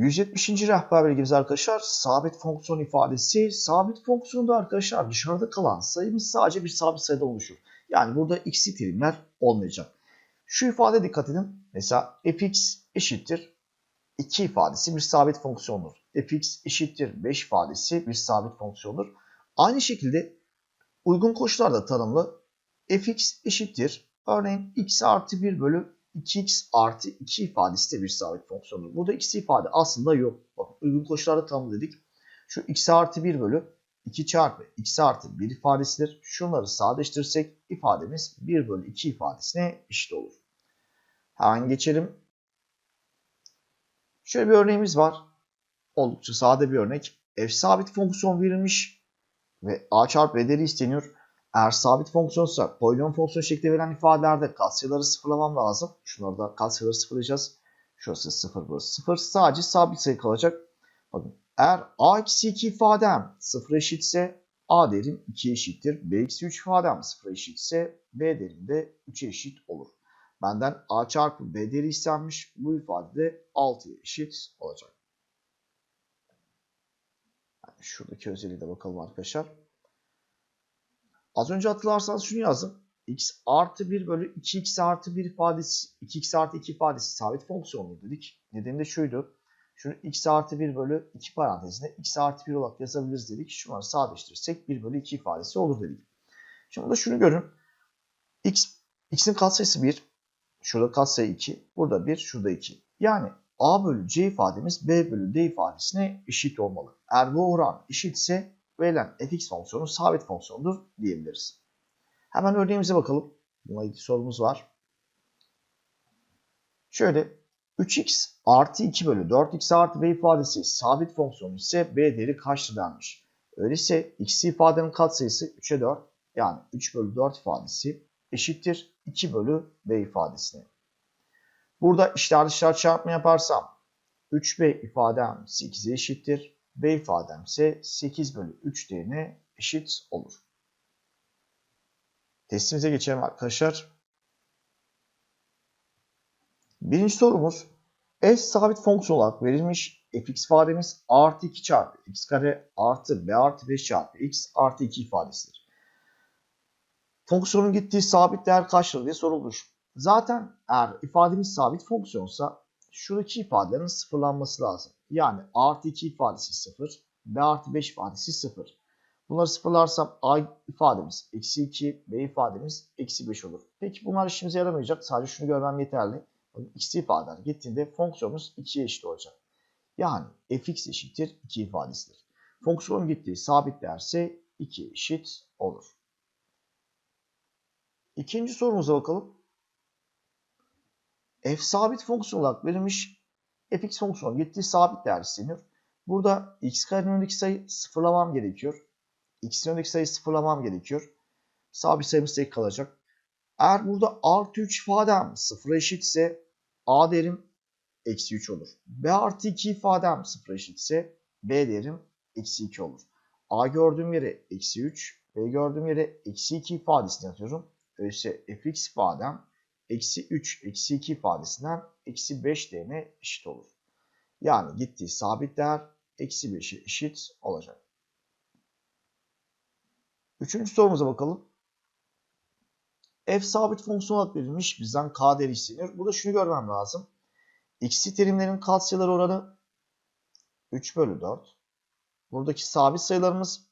170. rehber bilgimiz arkadaşlar sabit fonksiyon ifadesi. Sabit fonksiyonda arkadaşlar dışarıda kalan sayımız sadece bir sabit sayıda oluşur. Yani burada x'li terimler olmayacak. Şu ifade dikkat edin. Mesela fx eşittir 2 ifadesi bir sabit fonksiyondur. fx eşittir 5 ifadesi bir sabit fonksiyondur. Aynı şekilde uygun koşullarda tanımlı fx eşittir. Örneğin x artı 1 bölü 2x artı 2 ifadesi de bir sabit fonksiyondur. Burada x ifade aslında yok. Bakın uygun koşullarda tanımlı dedik. Şu x artı 1 bölü 2 çarpı x artı 1 ifadesidir. Şunları sadeleştirirsek ifademiz 1 bölü 2 ifadesine eşit olur. Hemen geçelim. Şöyle bir örneğimiz var. Oldukça sade bir örnek. F sabit fonksiyon verilmiş ve a çarpı b değeri isteniyor. Eğer sabit fonksiyonsa polinom fonksiyon şeklinde verilen ifadelerde katsayıları sıfırlamam lazım. Şunları da katsayıları sıfırlayacağız. Şurası 0 burası 0. Sadece sabit sayı kalacak. Bakın eğer a eksi 2 ifadem 0 eşitse a değerim 2 eşittir. b eksi 3 ifadem 0 eşitse b değerim de 3'e eşit olur. Benden a çarpı b değeri istenmiş. Bu ifade de 6'ya eşit olacak. Yani şuradaki özelliğe de bakalım arkadaşlar. Az önce hatırlarsanız şunu yazdım. x artı 1 bölü 2x artı 1 ifadesi, 2x artı 2 ifadesi sabit fonksiyonlu dedik. Nedeni de şuydu. Şunu x artı 1 bölü 2 parantezinde x artı 1 olarak yazabiliriz dedik. Şunları sadeleştirirsek 1 bölü 2 ifadesi olur dedik. Şimdi burada şunu görün. x, x'in katsayısı 1. Şurada katsayı 2. Burada 1, şurada 2. Yani a bölü c ifademiz b bölü d ifadesine eşit olmalı. Eğer bu oran eşitse verilen fx fonksiyonu sabit fonksiyondur diyebiliriz. Hemen örneğimize bakalım. Buna ilgili sorumuz var. Şöyle 3x artı 2 bölü 4x artı b ifadesi sabit fonksiyon ise b değeri kaçtır denmiş. Öyleyse x ifadenin katsayısı 3'e 4 yani 3 bölü 4 ifadesi eşittir 2 bölü b ifadesine. Burada işler dışlar çarpma yaparsam 3b ifadem 8'e eşittir. B ifadem ise 8 bölü 3 değerine eşit olur. Testimize geçelim arkadaşlar. Birinci sorumuz f sabit fonksiyon olarak verilmiş fx ifademiz artı 2 çarpı x kare artı b artı 5 çarpı x artı 2 ifadesidir. Fonksiyonun gittiği sabit değer kaçtır diye sorulmuş. Zaten eğer ifademiz sabit fonksiyonsa şuradaki ifadelerin sıfırlanması lazım. Yani a artı 2 ifadesi 0, b artı 5 ifadesi 0. Bunları sıfırlarsam a ifademiz eksi 2, b ifademiz eksi 5 olur. Peki bunlar işimize yaramayacak. Sadece şunu görmem yeterli. x ifadeler gittiğinde fonksiyonumuz 2'ye eşit olacak. Yani fx eşittir 2 ifadesidir. Fonksiyonun gittiği sabit değerse 2 eşit olur. İkinci sorumuza bakalım. F sabit fonksiyon olarak verilmiş fx fonksiyonu gittiği sabit değer isteniyor. Burada x karenin önündeki sayı sıfırlamam gerekiyor. x'in önündeki sayı sıfırlamam gerekiyor. Sabit sayımız tek kalacak. Eğer burada artı 3 ifadem sıfıra eşitse a değerim eksi 3 olur. b artı 2 ifadem sıfıra eşitse b değerim eksi 2 olur. a gördüğüm yere eksi 3, b gördüğüm yere eksi 2 ifadesini yazıyorum. Öyleyse fx ifadem eksi 3 eksi 2 ifadesinden eksi 5 değerine eşit olur. Yani gittiği sabit değer eksi 5'e eşit olacak. Üçüncü sorumuza bakalım. F sabit fonksiyon olarak verilmiş. Bizden k değeri isteniyor. Burada şunu görmem lazım. X'li terimlerin katsayıları oranı 3 bölü 4. Buradaki sabit sayılarımız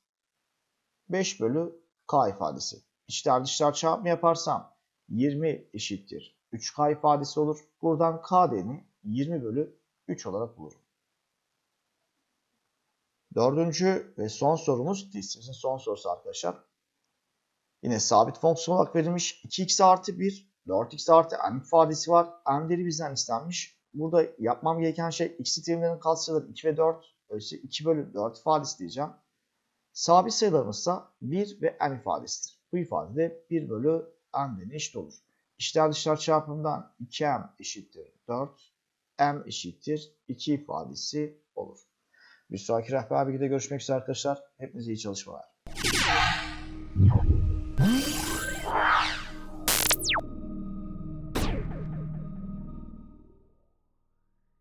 5 bölü k ifadesi. İçler dışlar çarpma yaparsam 20 eşittir 3k ifadesi olur. Buradan k değerini 20 bölü 3 olarak bulurum. Dördüncü ve son sorumuz testimizin son sorusu arkadaşlar. Yine sabit fonksiyon olarak verilmiş 2x artı 1, 4x artı m ifadesi var. m değeri bizden istenmiş. Burada yapmam gereken şey x'li terimlerin katsayıları 2 ve 4. Öyleyse 2 bölü 4 ifadesi diyeceğim. Sabit sayılarımız ise 1 ve m ifadesidir. Bu ifade de 1 bölü m'den eşit olur. İçler dışlar çarpımından 2m eşittir 4, m eşittir 2 ifadesi olur. Bir sonraki rehber bilgide görüşmek üzere arkadaşlar. Hepinize iyi çalışmalar.